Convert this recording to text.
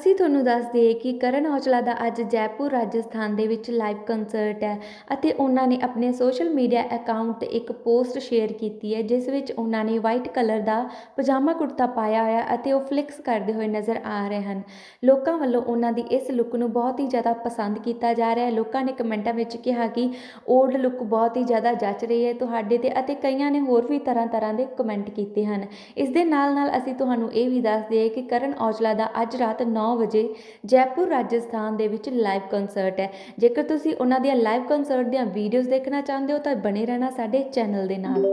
ਅਸੀਂ ਤੁਹਾਨੂੰ ਦੱਸ ਦਈਏ ਕਿ ਕਰਨ ਔਜਲਾ ਦਾ ਅੱਜ ਜੈਪੁਰ, ਰਾਜਸਥਾਨ ਦੇ ਵਿੱਚ ਲਾਈਵ ਕੰਸਰਟ ਹੈ ਅਤੇ ਉਹਨਾਂ ਨੇ ਆਪਣੇ ਸੋਸ਼ਲ ਮੀਡੀਆ ਅਕਾਊਂਟ ਤੇ ਇੱਕ ਪੋਸਟ ਸ਼ੇਅਰ ਕੀਤੀ ਹੈ, ਜਿਸ ਵਿੱਚ ਉਹਨਾਂ ਨੇ ਵਾਈਟ ਕਲਰ ਦਾ ਪਜਾਮਾ ਕੁੜਤਾ ਪਾਇਆ ਹੋਇਆ ਅਤੇ ਉਹ ਫਲਿਕਸ ਕਰਦੇ ਹੋਏ ਨਜ਼ਰ ਆ ਰਹੇ ਹਨ। ਲੋਕਾਂ ਵੱਲੋਂ ਉਹਨਾਂ ਦੀ ਇਸ ਲੁੱਕ ਨੂੰ ਬਹੁਤ ਹੀ ਜ਼ਿਆਦਾ ਪਸੰਦ ਕੀਤਾ ਜਾ ਰਿਹਾ ਹੈ। ਲੋਕਾਂ ਨੇ ਕਮੈਂਟਾਂ ਵਿੱਚ ਕਿਹਾ ਕਿ 올ਡ ਲੁੱਕ ਬਹੁਤ ਹੀ ਜ਼ਿਆਦਾ ਜੱਚ ਰਹੀ ਹੈ ਤੁਹਾਡੇ ਤੇ ਅਤੇ ਕਈਆਂ ਨੇ ਹੋਰ ਵੀ ਤਰ੍ਹਾਂ ਤਰ੍ਹਾਂ ਦੇ ਕਮੈਂਟ ਕੀਤੇ ਹਨ। ਇਸ ਦੇ ਨਾਲ ਨਾਲ ਅਸੀਂ ਤੁਹਾਨੂੰ ਇਹ ਵੀ ਦੱਸ ਦਈਏ ਕਿ ਕਰਨ ਔਜਲਾ ਦਾ ਅੱਜ ਰਾਤ 9 ਵਜੇ ਜੈਪੁਰ, ਰਾਜਸਥਾਨ ਦੇ ਵਿੱਚ ਲਾਈਵ ਕੰਸਰਟ ਹੈ। ਜੇਕਰ ਤੁਸੀਂ ਉਹਨਾਂ ਦੀਆਂ ਲਾਈਵ ਕੰਸਰਟ ਦੀਆਂ ਵੀਡੀਓਜ਼ ਦੇਖਣਾ ਚਾਹੁੰਦੇ ਹੋ, ਤਾਂ ਬਣੇ ਰਹਿਣਾ ਸਾਡੇ ਚੈਨਲ ਦੇ ਨਾਲ।